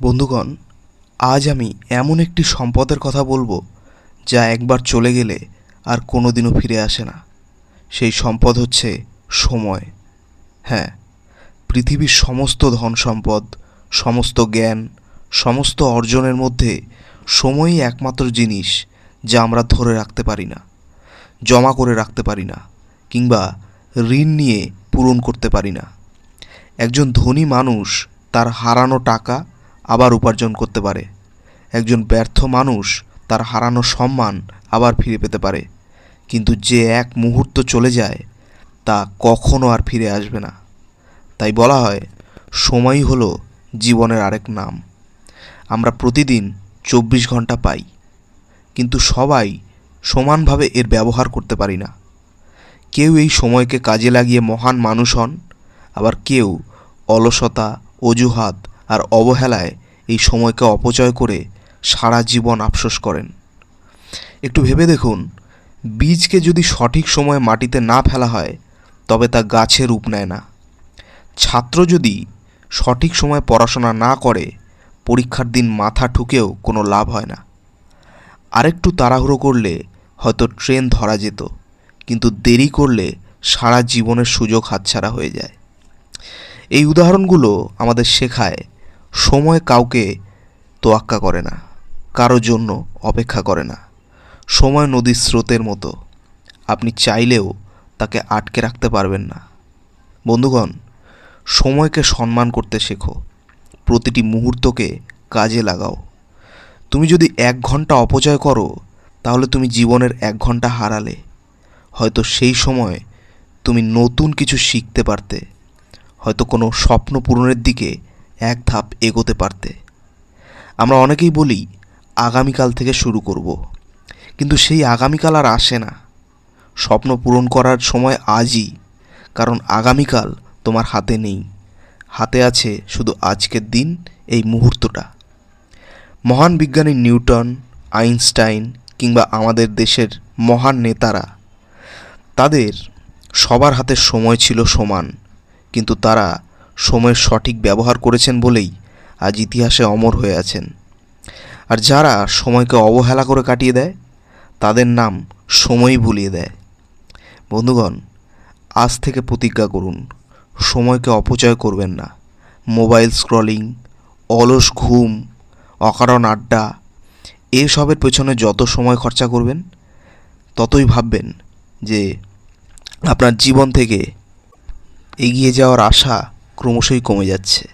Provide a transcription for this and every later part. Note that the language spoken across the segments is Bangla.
বন্ধুগণ, আজ আমি এমন একটি সম্পদের কথা বলব, যা একবার চলে গেলে আর কোনোদিনও ফিরে আসে না। সেই সম্পদ হচ্ছে সময়। হ্যাঁ পৃথিবীর সমস্ত ধন সম্পদ, সমস্ত জ্ঞান, সমস্ত অর্জনের মধ্যে সময়ই একমাত্র জিনিস, যা আমরা ধরে রাখতে পারি না, জমা করে রাখতে পারি না, কিংবা ঋণ নিয়ে পূরণ করতে পারি না। একজন ধনী মানুষ তার হারানো টাকা আবার উপার্জন করতে পারে। একজন ব্যর্থ মানুষ তার হারানো সম্মান আবার ফিরে পেতে পারে। কিন্তু যে এক মুহূর্ত চলে যায়, তা কখনো আর ফিরে আসবে না। তাই বলা হয়, সময়ই হলো জীবনের আরেক নাম। আমরা প্রতিদিন চব্বিশ ঘণ্টা পাই, কিন্তু সবাই সমানভাবে এর ব্যবহার করতে পারি না। কেউ এই সময়কে কাজে লাগিয়ে মহান মানুষ হন, আবার কেউ অলসতা, অজুহাত আর অবহেলায় এই সময়কে অপচয় করে সারা জীবন আফসোস করেন। একটু ভেবে দেখুন, বীজকে যদি সঠিক সময়ে মাটিতে না ফেলা হয়, তবে তা গাছে রূপ নেয় না। ছাত্র যদি সঠিক সময়ে পড়াশোনা না করে, পরীক্ষার দিন মাথা ঠুকেও কোনো লাভ হয় না। আরেকটু তাড়াহুড়ো করলে হয়তো ট্রেন ধরা যেত, কিন্তু দেরি করলে সারা জীবনের সুযোগ হাতছাড়া হয়ে যায়। এই উদাহরণগুলো আমাদের শেখায় সময় কাউকে তোয়াক্কা করে না কারও জন্য অপেক্ষা করে না। সময় নদীর স্রোতের মতো। আপনি চাইলেও তাকে আটকে রাখতে পারবেন না। বন্ধুগণ, সময়কে সম্মান করতে শেখো। প্রতিটি মুহূর্তকে কাজে লাগাও। তুমি যদি এক ঘণ্টা অপচয় করো, তাহলে তুমি জীবনের এক ঘণ্টা হারালে। হয়তো সেই সময় তুমি নতুন কিছু শিখতে পারতে। হয়তো কোনো স্বপ্ন পূরণের দিকে এক ধাপ এগোতে পারতে। আমরা অনেকেই বলি, আগামীকাল থেকে শুরু করব। কিন্তু সেই আগামীকাল আর আসে না। স্বপ্ন পূরণ করার সময় আজই, কারণ আগামীকাল তোমার হাতে নেই। হাতে আছে শুধু আজকের দিন, এই মুহূর্তটা। মহান বিজ্ঞানী নিউটন, আইনস্টাইন কিংবা আমাদের দেশের মহান নেতারা, তাদের সবার হাতে সময় ছিল সমান, কিন্তু তারা সময়ের সঠিক ব্যবহার করেছেন বলেই আজ ইতিহাসে অমর হয়ে আছেন। আর যারা সময়কে অবহেলা করে কাটিয়ে দেয়, তাদের নাম সময়ই ভুলিয়ে দেয়। বন্ধুগণ, আজ থেকে প্রতিজ্ঞা করুন, সময়কে অপচয় করবেন না। মোবাইল স্ক্রলিং, অলস ঘুম, অকারণ আড্ডা, এসবের পেছনে যত সময় খরচা করবেন, ততই ভাববেন যে আপনার জীবন থেকে এগিয়ে যাওয়ার আশা ক্রমশই কমে যাচ্ছে।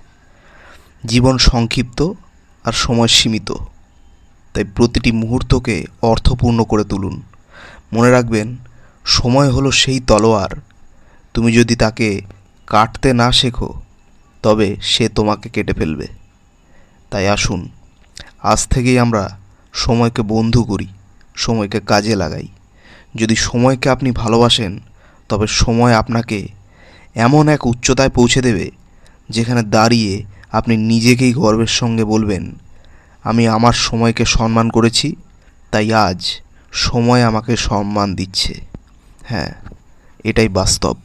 জীবন সংক্ষিপ্ত আর সময় সীমিত। তাই প্রতিটি মুহূর্তকে অর্থপূর্ণ করে তুলুন। মনে রাখবেন, সময় হলো সেই তলোয়ার। তুমি যদি তাকে কাটতে না শেখো, তবে সে তোমাকে কেটে ফেলবে। তাই আসুন, আজ থেকেই আমরা সময়কে বন্ধু করি, সময়কে কাজে লাগাই। যদি সময়কে আপনি ভালোবাসেন, তবে সময় আপনাকে এমন এক উচ্চতায় পৌঁছে দেবে, যেখানে দাঁড়িয়ে আপনি নিজেকেই গর্বের সঙ্গে বলবেন, আমি আমার সময়কে সম্মান করেছি, তাই আজ সময় আমাকে সম্মান দিচ্ছে। হ্যাঁ এটাই বাস্তব।